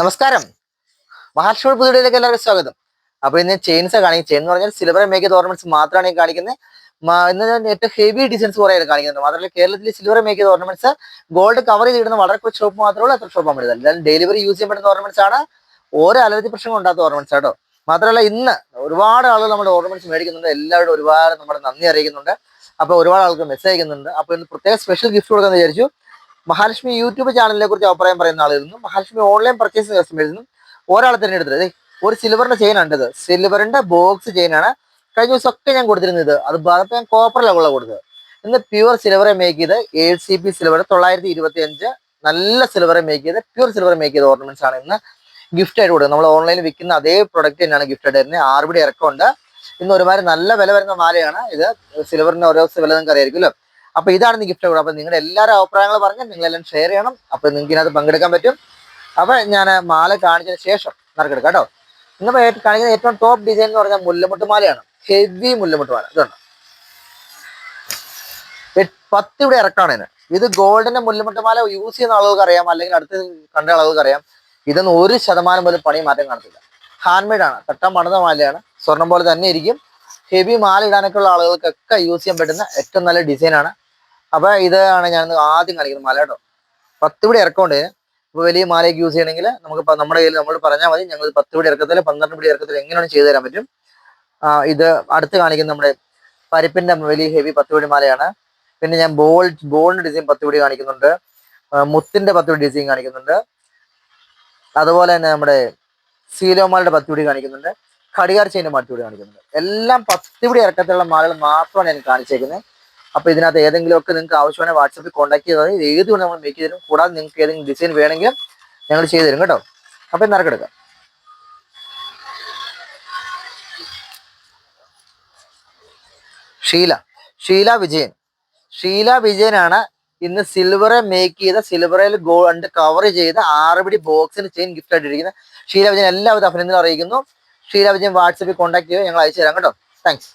നമസ്കാരം. മഹാലക്ഷ്മി പുതുടിയിലേക്ക് എല്ലാവർക്കും സ്വാഗതം. അപ്പൊ ഇന്ന് ചെയിൻസ് കാണിക്കും ചെയിൻ എന്ന് പറഞ്ഞാൽ സിൽവർ മേക്ക് ഓർണമെന്റ്സ് മാത്രമാണ് കാണിക്കുന്നത്. ഇന്ന് ഏറ്റവും ഹെവി ഡിസൈൻസ് കുറേ കാണിക്കുന്നത്. മാത്രമല്ല കേരളത്തിലെ silver make ornaments gold cover ചെയ്തിടുന്ന വളരെ കുറച്ച് ഷോപ്പ് മാത്രമേ ഉള്ളൂ. അത്ര ഷോപ്പ് പറ്റില്ല അല്ലാതെ ഡെലിവറി യൂസ് ചെയ്യാൻ പറ്റുന്ന ഓർണമെന്റ്സ് ആണ്. ഓരോ അലർജി പ്രശ്നം ഉണ്ടാത്ത ഓർണമെന്റ്സ് ആട്ടോ മാത്രമല്ല ഇന്ന് ഒരുപാട് ആളുകൾ നമ്മുടെ ഓർണമെന്റ്സ് മേടിക്കുന്നുണ്ട്. എല്ലാവരും ഒരുപാട് നമ്മുടെ നന്ദി അറിയിക്കുന്നുണ്ട്. അപ്പൊ ഒരുപാട് ആൾക്ക് മെസ്സേജ് അയക്കുന്നുണ്ട്. അപ്പൊ ഇന്ന് പ്രത്യേക സ്പെഷ്യൽ ഗിഫ്റ്റ് കൊടുക്കാന്ന് വിചാരിച്ചു. മഹാലക്ഷ്മി യൂട്യൂബ് ചാനലിനെ കുറിച്ച് അഭിപ്രായം പറയുന്ന ആളുകളിൽ നിന്നും മഹാലക്ഷ്മി ഓൺലൈൻ പർച്ചേസ് കസ്റ്റമേഴ്സിൽ നിന്നും ഒരാൾ തിരഞ്ഞെടുത്തത്. ഒരു സിൽവറിന്റെ ചെയിൻ ഉണ്ട് ഇത്. സിൽവറിന്റെ ബോക്സ് ചെയിനാണ് കഴിഞ്ഞ ദിവസം ഒക്കെ ഞാൻ കൊടുത്തിരുന്നത് അത് ഭാഗത്ത് ഞാൻ കോപ്പറിലാണ് കൊടുത്തത്. ഇന്ന് പ്യുവർ സിൽവറെ മേക്ക് ചെയ്ത് ഏഴ് സി പി സിൽവർ തൊള്ളായിരത്തി ഇരുപത്തി അഞ്ച് നല്ല സിൽവറെ മേക്ക് ചെയ്ത് പ്യുവർ സിൽവർ മേക്ക് ചെയ്ത ഓർണമെന്റ്സ് ആണ് ഇന്ന് ഗിഫ്റ്റ് ആയിട്ട് കൊടുക്കുന്നത്. നമ്മൾ ഓൺലൈനിൽ വിൽക്കുന്ന അതേ പ്രൊഡക്റ്റ് തന്നെയാണ് ഗിഫ്റ്റ് ആയിട്ട് വരുന്നത്. ആറുപടി ഇറക്കമുണ്ട്. ഇന്ന് ഒരുമാതിരി നല്ല വില വരുന്ന മാലയാണ് ഇത്. സിൽവറിന്റെ ഓരോ വില നിങ്ങൾക്ക് അറിയായിരിക്കുമല്ലോ അപ്പൊ ഇതാണ് ഗിഫ്റ്റ് കൂടെ അപ്പൊ നിങ്ങളുടെ എല്ലാവരും അഭിപ്രായങ്ങൾ പറഞ്ഞ് നിങ്ങളെല്ലാം ഷെയർ ചെയ്യണം. അപ്പൊ നിങ്ങൾക്ക് ഇതിനകത്ത് പങ്കെടുക്കാൻ പറ്റും. അപ്പൊ ഞാൻ മാല കാണിച്ചതിന് ശേഷം നറുക്കെടുക്കാം കേട്ടോ. ഇന്ന് കാണിക്കുന്ന ഏറ്റവും ടോപ്പ് ഡിസൈൻ എന്ന് പറഞ്ഞാൽ മുല്ലമുട്ട് മാലയാണ്. ഹെവി മുല്ലമുട്ട് മാല. ഇതുണ്ട്? പത്ത് ഇവിടെ ഇറക്കാണ് ഇതിന്. ഇത് ഗോൾഡിന്റെ മുല്ലമുട്ട് മാല യൂസ് ചെയ്യുന്ന ആളുകൾക്ക് അറിയാം. അല്ലെങ്കിൽ അടുത്ത് കണ്ട ആളുകൾക്ക് അറിയാം. ഇതൊന്നും ഒരു ശതമാനം പോലും പണി മാറ്റം കാണത്തില്ല. ഹാൻഡ് മെയ്ഡ് ആണ്. തട്ടം പണിത മാലയാണ്. സ്വർണം പോലെ തന്നെ ഇരിക്കും. ഹെവി മാല ഇടാനൊക്കെ ഉള്ള ആളുകൾക്കൊക്കെ യൂസ് ചെയ്യാൻ പറ്റുന്ന ഏറ്റവും നല്ല ഡിസൈനാണ് അപ്പൊ ഇതാണ് ഞാൻ ആദ്യം കാണിക്കുന്നത് മല കേട്ടോ. പത്ത് പിടി ഇറക്കമുണ്ട്. ഇപ്പൊ വലിയ മാലയൊക്കെ യൂസ് ചെയ്യണമെങ്കിൽ നമുക്ക് നമ്മുടെ കയ്യിൽ നമ്മൾ പറഞ്ഞാൽ മതി. ഞങ്ങൾ പത്ത് പിടി ഇറക്കത്തിൽ പന്ത്രണ്ട് പിടി ഇറക്കത്തിൽ എങ്ങനെയാണ് ചെയ്തു തരാൻ പറ്റും. ഇത് അടുത്ത് കാണിക്കുന്ന നമ്മുടെ പരിപ്പിന്റെ വലിയ ഹെവി പത്ത് പിടി മാലയാണ്. പിന്നെ ഞാൻ ബോൾ ബോളിന്റെ ഡിസൈൻ പത്ത് പിടി കാണിക്കുന്നുണ്ട്. മുത്തിന്റെ പത്ത് പിടി ഡിസൈൻ കാണിക്കുന്നുണ്ട്. അതുപോലെ തന്നെ നമ്മുടെ സീലോമാലയുടെ പത്ത് പിടി കാണിക്കുന്നുണ്ട്. ഘടികാർ ചെയിന്റെ പത്ത് പിടി കാണിക്കുന്നുണ്ട്. എല്ലാം പത്ത് പിടി ഇറക്കത്തിലുള്ള മാലകൾ മാത്രമാണ് ഞാൻ കാണിച്ചേക്കുന്നത്. അപ്പൊ ഇതിനകത്ത് ഏതെങ്കിലും ഒക്കെ നിങ്ങൾക്ക് ആവശ്യമായ വാട്സപ്പിൽ കോൺടാക്ട് ചെയ്താൽ മതി. ഏത് കൊണ്ട് നമ്മൾ മേക്ക് തരും കൂടാതെ നിങ്ങൾക്ക് ഏതെങ്കിലും ഡിസൈൻ വേണമെങ്കിൽ ഞങ്ങൾ ചെയ്തു തരും കേട്ടോ. അപ്പൊ എന്നറക്കെടുക്കാം ഷീല. ഷീല വിജയൻ. ഷീല വിജയനാണ് ഇന്ന് സിൽവറെ മേക്ക് ചെയ്ത സിൽവറിൽ ഗോൾഡ് കവർ ചെയ്ത ആറുപിടി ബോക്സിന് ചെയിൻ ഗിഫ്റ്റ് ആയിട്ടിരിക്കുന്നത് ഷീല വിജയൻ. എല്ലാവിധ അഭിനന്ദനം അറിയിക്കുന്നു. ഷീല വിജയൻ വാട്സപ്പിൽ കോൺടാക്ട് ചെയ്യുക ഞങ്ങൾ അയച്ചു തരാം കേട്ടോ. താങ്ക്സ്